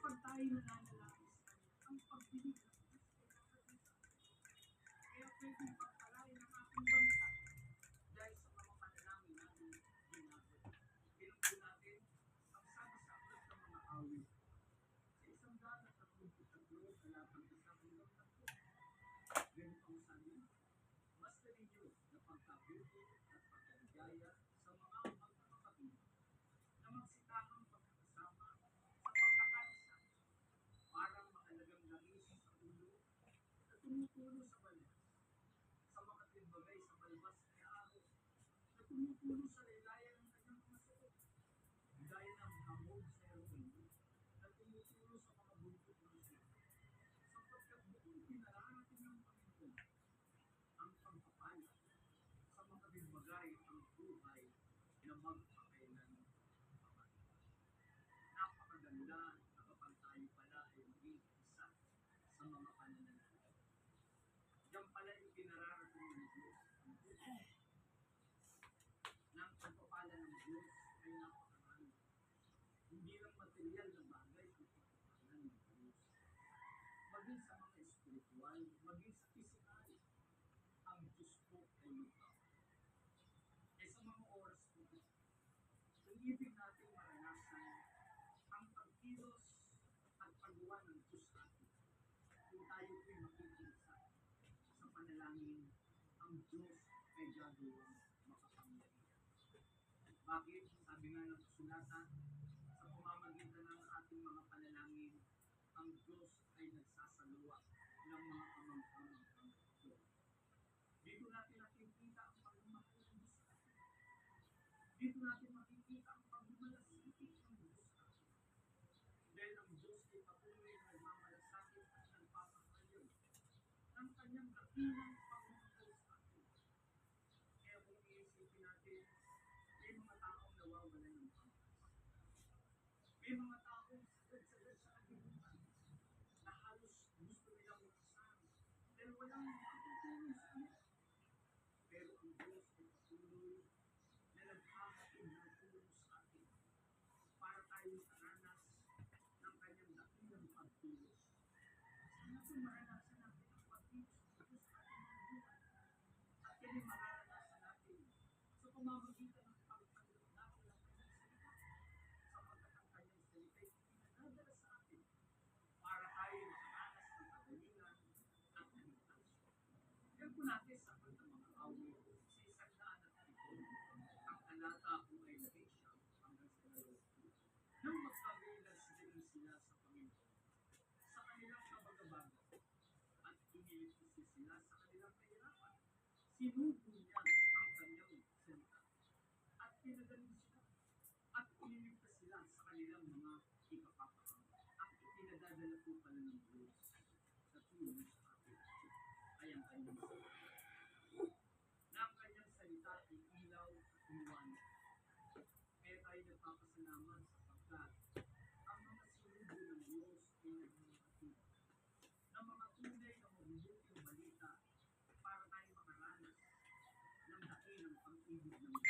kapag tayo Kanya, ang pagdinig ng Diyos ay nakakita. Kaya pwedeng pagpalain ng ating bansa dahil sa mga panalangin natin ginagawa. Pinagpo natin ang sama-sapat ng mga awit. Sa isang daan at tatlong tatlo, kalapang isang hanggang tatlo. Ganito ang sabi, mas ninyo na pagkaligaya sa mga magkakapatid na magsitahang pagkakasama sa pagkakaisa parang mahalagang sa ulo na tumutulo sa balas sa makatimbagay sa balbas ni araw na tumutulo na magpakailan paman. Napakaganda na kapag tayo pala ay maging isa sa mga pananalaman. Diyan pala yung pinararating ng Diyos. Ang buhay ng pagpapala ng Diyos ay napakarami. Hindi lang material na bagay ang pagpapala ng Diyos. Maging sa mga espiritual, maging sa pisikal, ang Diyos po ay magpapala. Eh sa mga oras po, kung ibig natin maranasan ang pagkilos at paggawa ng Diyos sa atin, kung tayo po'y makikisa sa panalangin, ang Diyos ay gagawang makapangyarihan. Bakit? Sabi nga ng kasulatan, sa pamamagitan ng ating mga panalangin, ang Diyos ay nagsasalwa ng mga ng kanyang dakilang pagmamahal sa atin. Kaya kung iisipin natin, may mga taong nawawalan ng pangkas. May mga taong sagad-sagad sa kalimutan na halos gusto nilang makasama dahil walang makatutulong sa kanila. Pero ang Diyos ay patuloy na naghahatid ng tulong sa atin para tayo maranas ng kanyang dakilang pagkilos. Sana po maranasan natin ang pagkilos ng Diyos sa ating mga buhay. At yan ay mararanasan natin sa pamamagitan ng pagtanggap natin ng kanyang salita sapagkat ang kanyang salita ay pinadadala sa atin para tayo makaranas ng kagalingan at kaligtasan. Yan po natin sa awit sa at ipon. Ang talata po ay labing siya hanggang sa dalawang nang sila sa Panginoon sa kanilang kabagabaga at iniligtas sila sa kanilang kahirapan. Sinubo niya ang kanyang salita at pinagaling sila at iniligtas sila sa kanilang mga ikapapakang at ipinadadala po pala ng Diyos sa tulong Thank you.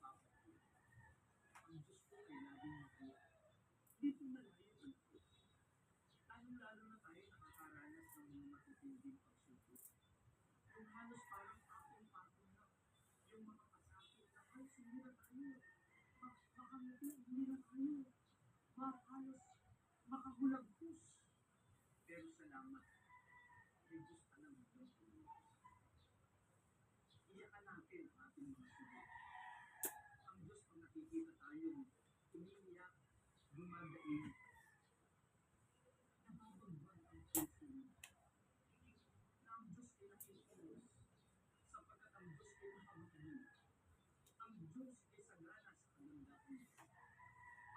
halos parang patong-patong na yung mga pasakit na halos hindi na tayo mak- makamove hindi na tayo makahalos makahulagpos. Pero salamat. May Diyos ka lang. Iyakan natin ang ating mga sulit. Ang Diyos kung nakikita tayo, umiiyak, dumadaig, nababagbag ang puso mo. Na ang Diyos ay nakikilos, sapagkat ang Diyos ay makamahal. Ang Diyos ay sagana sa kalandakan.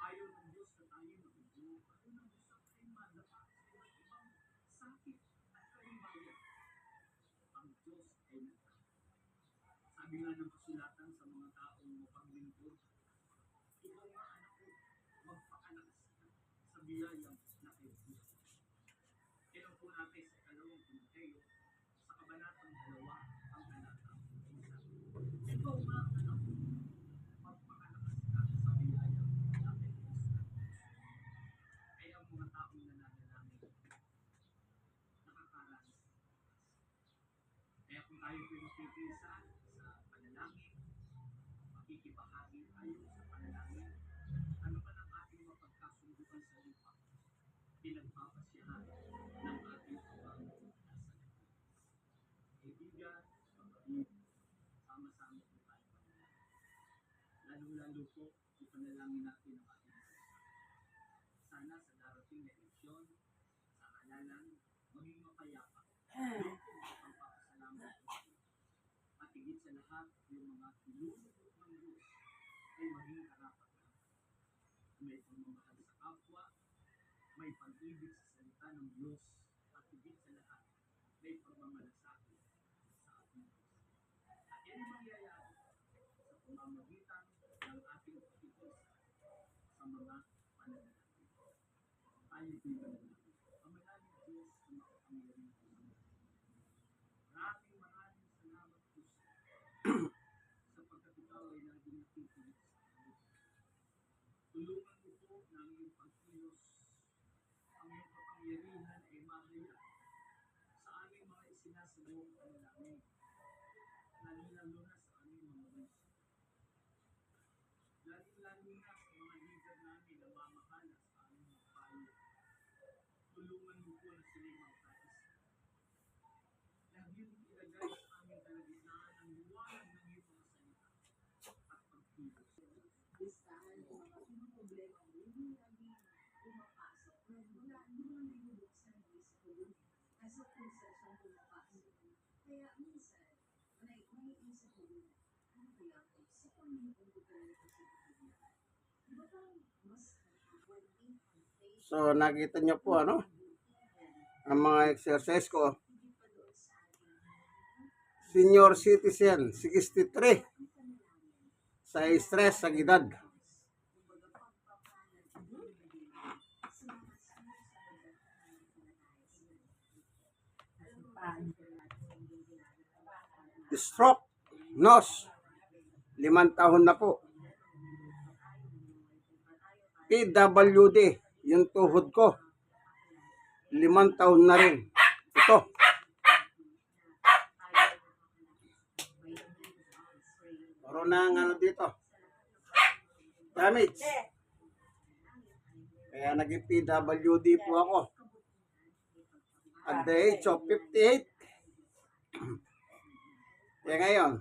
Ayaw ng Diyos na tayo magulo. Ayaw ng Diyos na madapa sa iba't ibang sakit at kalimbayan. Ang Diyos ay nagkakita. Sabi nga ng kasulatan sa mga taong mapaglingkod, ikaw nga anak ko, magpakalakas ka sa biyayang nakibuhay. Kaya po natin sa kalawang Timoteo, sa kabanatang dalawa, ang talatang isa. Ikaw nga anak ko, magpakalakas ka sa biyayang nakibuhay. Kaya ang mga taong nananalangin, nakakaranas ng kaya kung tayo po makikisa sa panalangin, makikibahagi tayo sa panalangin, ano man ang ating mapagkasunduan sa lupa, pinagpapasyahan ng ating Amang nasa langit. Kaibigan, kapatid, sama-sama po tayo. Lalo-lalo po, ipanalangin natin ang ating bansa. Sana sa darating na eleksyon, sa halalan, maging mapayapa. Doon po ang papasalamat ko. At higit sa lahat, yung mga tinulog ng Diyos ay maging karapat May pagmamahal sa kapwa, may pag-ibig sa salita ng Diyos, at higit sa lahat, may pagmamalasakit sa ating Diyos. At yan ang mangyayari sa pamamagitan ng ating pakikisa sa mga pananalapi. Tayo po'y mananalapi. Ang malalim Diyos na makapangyarihan sa mga Maraming maraming salamat po sapagkat ikaw ay laging nakikinig sa amin. Tulungan po ng iyong pagkilos ang iyong kapangyarihan ay mahaya sa aming mga isinasagawang panalangin. Lalo-lalo na sa aming mga bansa. Lalo-lalo na sa mga leader namin na mamahala sa aming mga payo. Tulungan mo po na sila'y magkaisa. Lagi mo ilagay sa aming kalagitnaan ang liwanag ng iyong mga salita at pagkilos. listahan ng mga mga problema mo, hindi lagi pumapasok. Na wala, hindi mo nilubuksan ang isip ko dun. Kasi kung sa siyang pumapasok. Kaya minsan, may, may isip ko dun, ano kaya ito? Sa ko talaga kasi ito Di ba parang mas? So nakita niyo po ano, ang mga exercise ko. Senior citizen, 63. Sa stress, sa edad. kumbaga pagpapalag sa mga sumusunod sa mga Stroke, nose, limang taon na po. PWD, yung tuhod ko. Limang taon na rin. Ito. Na ang ano dito. Damage. Kaya naging PWD po ako. At the age of 58. Kaya ngayon,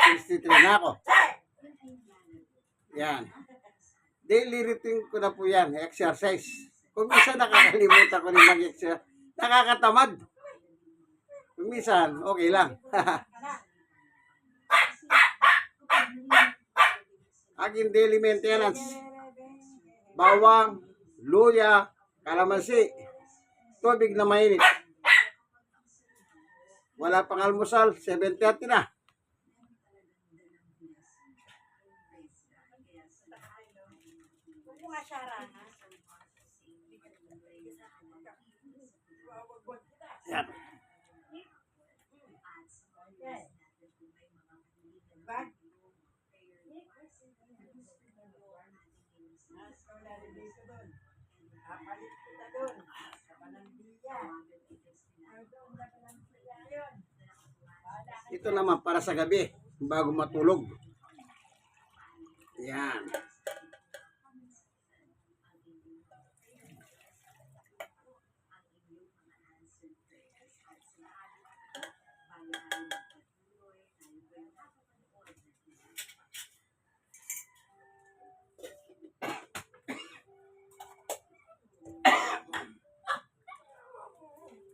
63 na ako. Yan. Daily routine ko na po yan, exercise. Kung minsan nakakalimutan ko rin mag-exercise, nakakatamad. Kung minsan, okay lang. Aking daily maintenance. Bawang, luya, kalamansi, tubig na mainit. Wala pang almusal, 7.30 na. Yan. Punta doon. Sa Ito naman para sa gabi bago matulog. Yan.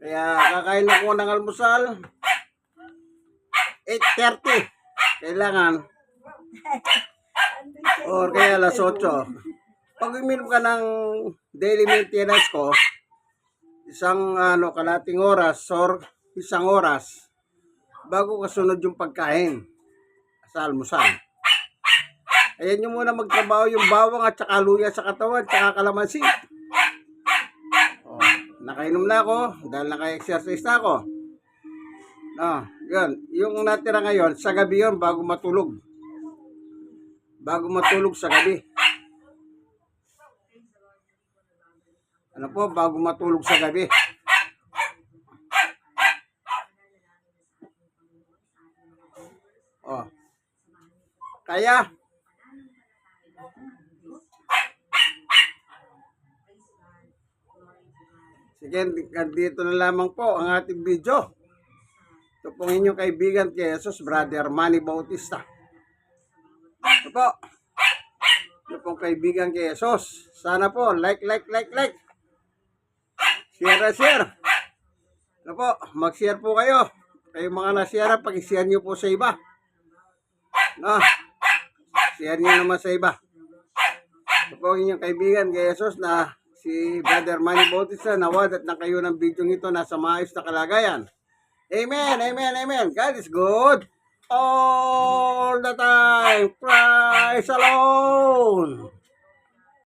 Kaya kakain ako ng almusal. 8.30. Kailangan. Or kaya alas 8. Pag uminom ka ng daily maintenance ko, isang ano, kalating oras or isang oras bago kasunod yung pagkain sa almusal. Ayan nyo muna magtrabaho yung bawang at saka luya sa katawan, saka kalamansi. Nakainom na ako dahil naka-exercise na ako. No, yun. Yung natira ngayon, sa gabi yun, bago matulog. Bago matulog sa gabi. Ano po, bago matulog sa gabi. Oh. Kaya, Sige, dito na lamang po ang ating video. Ito pong inyong kaibigan kay Jesus, Brother Manny Bautista. Ito po. Ito pong kaibigan kay Jesus. Sana po, like, like, like, like. Share, share. Ano po, mag-share po kayo. Kayo mga na-share, pag-share nyo po sa iba. No? Share nyo naman sa iba. Ito po inyong kaibigan kay Jesus na si Brother Manny Bautista nawad at na kayo ng video ito nasa maayos na kalagayan. Amen, amen, amen. God is good all the time. Praise alone.